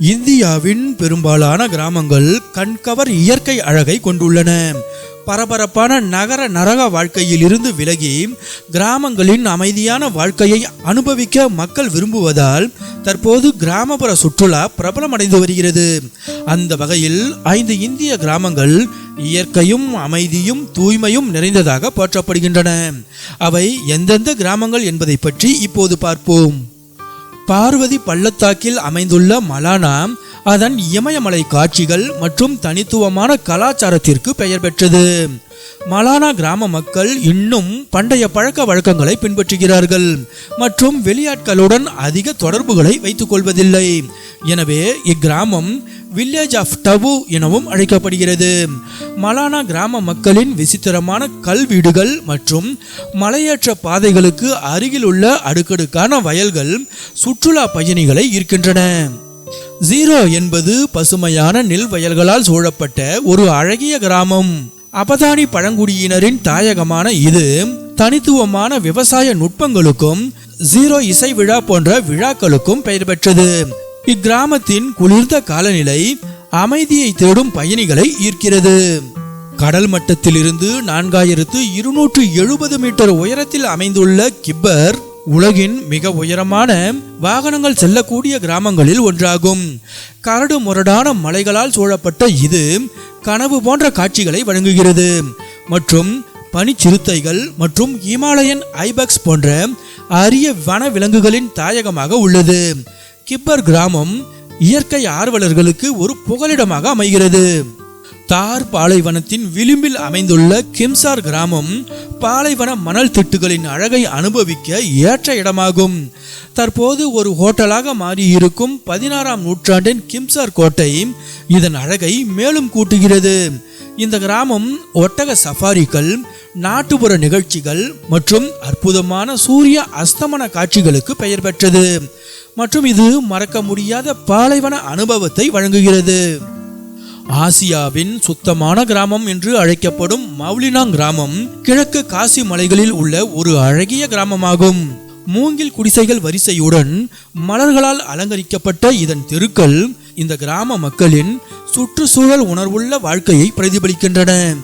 இந்தியாவின் பெரும்பாலான கிராமங்கள் கண்கவர் இயற்கை அழகை கொண்டுள்ளன. பரபரப்பான நகர நரக வாழ்க்கையில் இருந்து விலகி கிராமங்களின் அமைதியான வாழ்க்கையை அனுபவிக்க மக்கள் விரும்புவதால் தற்போது கிராமப்புற சுற்றுலா பிரபலமடைந்து வருகிறது. அந்த வகையில் ஐந்து இந்திய கிராமங்கள் இயற்கையும் அமைதியும் தூய்மையும் நிறைந்ததாக போற்றப்படுகின்றன. அவை எந்தெந்த கிராமங்கள் என்பதை பற்றி இப்போது பார்ப்போம். பார்வதி பள்ளத்தாக்கில் அமைந்துள்ள மலானா அதன் இமயமலை காட்சிகள் மற்றும் தனித்துவமான கலாச்சாரத்திற்கு பெயர் பெற்றது. மலானா கிராம மக்கள் இன்னும் பண்டைய பழக்க வழக்கங்களை பின்பற்றுகிறார்கள் மற்றும் வெளியாட்களுடன் அதிக தொடர்புகளை வைத்துக் கொள்வதில்லை. எனவே இக்கிராமம் வில்லேஜ் ஆஃப் டவு எனவும் அழைக்கப்படுகிறது. மலானா கிராம மக்களின் விசித்திரமான கல் வீடுகள் மற்றும் மலையேற்ற பாதைகளுக்கு அருகில் உள்ள அடுக்கடுக்கான வயல்கள் சுற்றுலா பயணிகளை ஈர்க்கின்றன. ஜீரோ என்பது பசுமையான நெல் வயல்களால் சூழப்பட்ட ஒரு அழகிய கிராமம். அபதானி பழங்குடியினரின் தாயகமான இது தனித்துவமான விவசாய நுட்பங்களுக்கும் ஜீரோ இசை விழா போன்ற விழாக்களுக்கும் பெயர் பெற்றது. இக்கிராமத்தின் குளிர்ந்த காலநிலை அமைதியை தேடும் பயணிகளை ஈர்க்கிறது. கடல் மட்டத்திலிருந்து நான்காயிரத்து இருநூற்று எழுபது மீட்டர் உயரத்தில் அமைந்துள்ள கிப்பர் உலகின் மிக உயரமான வாகனங்கள் செல்லக்கூடிய கிராமங்களில் ஒன்றாகும். கரடு முரடான மலைகளால் சூழப்பட்ட இது கனவு போன்ற காட்சிகளை வழங்குகிறது. மற்றும் பனிச்சிறுத்தைகள் மற்றும் இமாலயன் ஐபக்ஸ் போன்ற அரிய வன விலங்குகளின் தாயகமாக உள்ளது. கிப்பர் கிராமம் இயற்கை ஆர்வலர்களுக்கு ஒரு புகலிடமாக அமைகிறது. தார் பாலைவனத்தின் விளிம்பில் அமைந்துள்ள கிம்சார் கிராமம் பாலைவன மணல் திட்டுகளின் அழகை அனுபவிக்க ஏற்ற இடமாகும். தற்போது ஒரு ஹோட்டலாக மாறியிருக்கும் பதினாறாம் நூற்றாண்டின் கிம்சார் கோட்டை இதன் அழகை மேலும் கூட்டுகிறது. இந்த கிராமம் ஒட்டக சஃபாரிகள் நாட்டுப்புற நிகழ்ச்சிகள் மற்றும் அற்புதமான சூரிய அஸ்தமன காட்சிகளுக்கு பெயர் பெற்றது. மற்றும் இது மறக்க முடியாத பாலைவன அனுபவத்தை வழங்குகிறது. ஆசியாவின் சுத்தமான கிராமம் என்று அழைக்கப்படும் மௌலினாங் கிராமம் கிழக்கு காசி மலைகளில் உள்ள ஒரு அழகிய கிராமமாகும். மூங்கில் குடிசைகள் வரிசையுடன் மலர்களால் அலங்கரிக்கப்பட்ட இதன் தெருக்கள் இந்த கிராம மக்களின் சுற்றுச்சூழல் உணர்வுள்ள வாழ்க்கையை பிரதிபலிக்கின்றன.